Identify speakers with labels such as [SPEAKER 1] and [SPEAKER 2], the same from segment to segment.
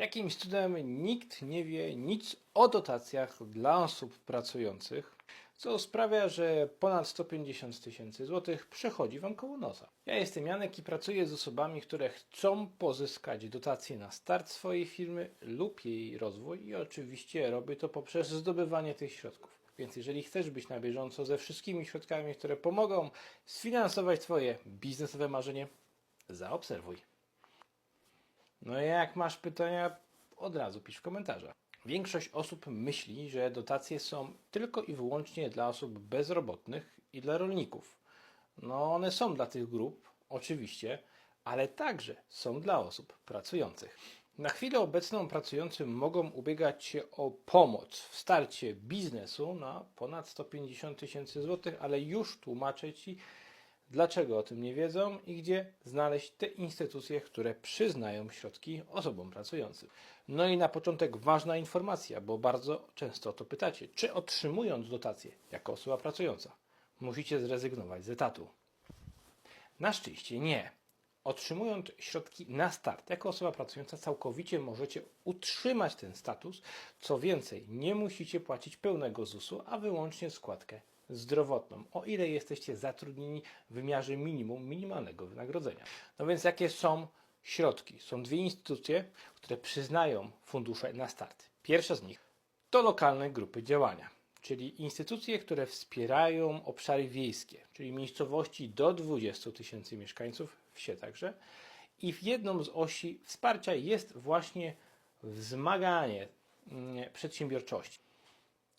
[SPEAKER 1] Jakimś cudem nikt nie wie nic o dotacjach dla osób pracujących, co sprawia, że ponad 150 tysięcy złotych przechodzi Wam koło nosa. Ja jestem Janek i pracuję z osobami, które chcą pozyskać dotacje na start swojej firmy lub jej rozwój i oczywiście robię to poprzez zdobywanie tych środków. Więc jeżeli chcesz być na bieżąco ze wszystkimi środkami, które pomogą sfinansować Twoje biznesowe marzenie, zaobserwuj. No i jak masz pytania, od razu pisz w komentarzach. Większość osób myśli, że dotacje są tylko i wyłącznie dla osób bezrobotnych i dla rolników. No, one są dla tych grup, oczywiście, ale także są dla osób pracujących. Na chwilę obecną pracujący mogą ubiegać się o pomoc w starcie biznesu na ponad 150 tysięcy złotych, ale już tłumaczę Ci, dlaczego o tym nie wiedzą i gdzie znaleźć te instytucje, które przyznają środki osobom pracującym. No i na początek ważna informacja, bo bardzo często to pytacie. Czy otrzymując dotację jako osoba pracująca, musicie zrezygnować z etatu? Na szczęście nie. Otrzymując środki na start, jako osoba pracująca, całkowicie możecie utrzymać ten status. Co więcej, nie musicie płacić pełnego ZUS-u, a wyłącznie składkę zdrowotną, o ile jesteście zatrudnieni w wymiarze minimum minimalnego wynagrodzenia. No więc jakie są środki? Są dwie instytucje, które przyznają fundusze na start. Pierwsza z nich to lokalne grupy działania, czyli instytucje, które wspierają obszary wiejskie, czyli miejscowości do 20 tysięcy mieszkańców, wsie także. I w jedną z osi wsparcia jest właśnie wzmaganie mm, przedsiębiorczości.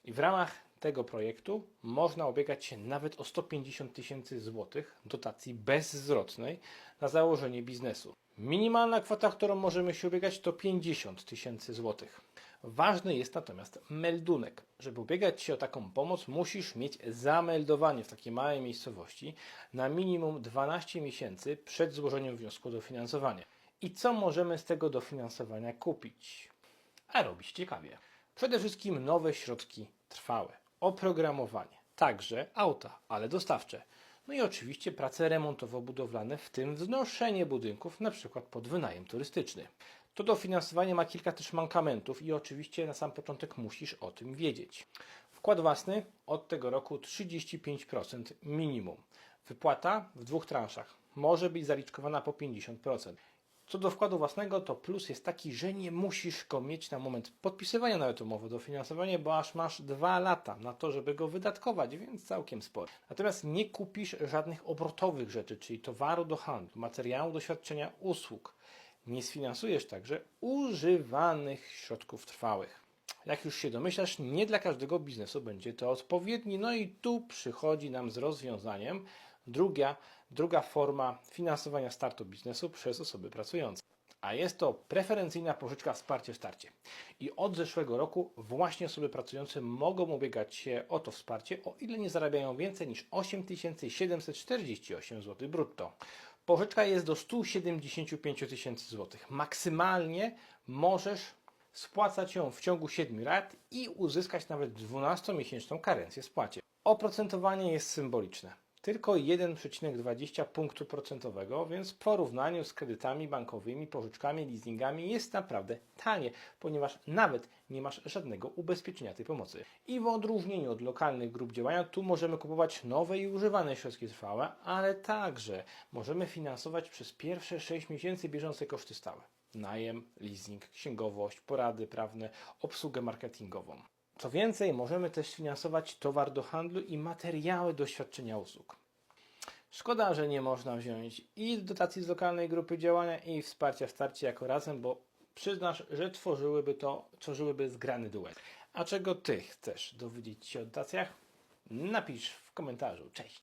[SPEAKER 1] I w ramach tego projektu można ubiegać się nawet o 150 tysięcy złotych dotacji bezzwrotnej na założenie biznesu. Minimalna kwota, którą możemy się ubiegać, to 50 tysięcy złotych. Ważny jest natomiast meldunek. Żeby ubiegać się o taką pomoc, musisz mieć zameldowanie w takiej małej miejscowości na minimum 12 miesięcy przed złożeniem wniosku o dofinansowanie. I co możemy z tego dofinansowania kupić? A robić ciekawie. Przede wszystkim nowe środki trwałe, oprogramowanie, także auta, ale dostawcze. No i oczywiście prace remontowo-budowlane, w tym wznoszenie budynków, na przykład pod wynajem turystyczny. To dofinansowanie ma kilka też mankamentów i oczywiście na sam początek musisz o tym wiedzieć. Wkład własny od tego roku 35% minimum. Wypłata w dwóch transzach może być zaliczkowana po 50%. Co do wkładu własnego, to plus jest taki, że nie musisz go mieć na moment podpisywania nawet umowy o dofinansowanie, bo aż masz dwa lata na to, żeby go wydatkować, więc całkiem sporo. Natomiast nie kupisz żadnych obrotowych rzeczy, czyli towaru do handlu, materiału do świadczenia usług. Nie sfinansujesz także używanych środków trwałych. Jak już się domyślasz, nie dla każdego biznesu będzie to odpowiedni. No i tu przychodzi nam z rozwiązaniem druga, druga forma finansowania startu biznesu przez osoby pracujące. A jest to preferencyjna pożyczka wsparcie w starcie. I od zeszłego roku właśnie osoby pracujące mogą ubiegać się o to wsparcie, o ile nie zarabiają więcej niż 8748 zł brutto. Pożyczka jest do 175 tysięcy złotych. Maksymalnie możesz spłacać ją w ciągu 7 lat i uzyskać nawet 12-miesięczną karencję spłacie. Oprocentowanie jest symboliczne. Tylko 1,20 punktu procentowego, więc w porównaniu z kredytami bankowymi, pożyczkami, leasingami jest naprawdę tanie, ponieważ nawet nie masz żadnego ubezpieczenia tej pomocy. I w odróżnieniu od lokalnych grup działania, tu możemy kupować nowe i używane środki trwałe, ale także możemy finansować przez pierwsze 6 miesięcy bieżące koszty stałe najem, leasing, księgowość, porady prawne, obsługę marketingową. Co więcej, możemy też finansować towar do handlu i materiały do świadczenia usług. Szkoda, że nie można wziąć i dotacji z lokalnej grupy działania i wsparcia w starcie jako razem, bo przyznasz, że tworzyłyby to, tworzyłyby zgrany duet. A czego Ty chcesz dowiedzieć się o dotacjach? Napisz w komentarzu. Cześć!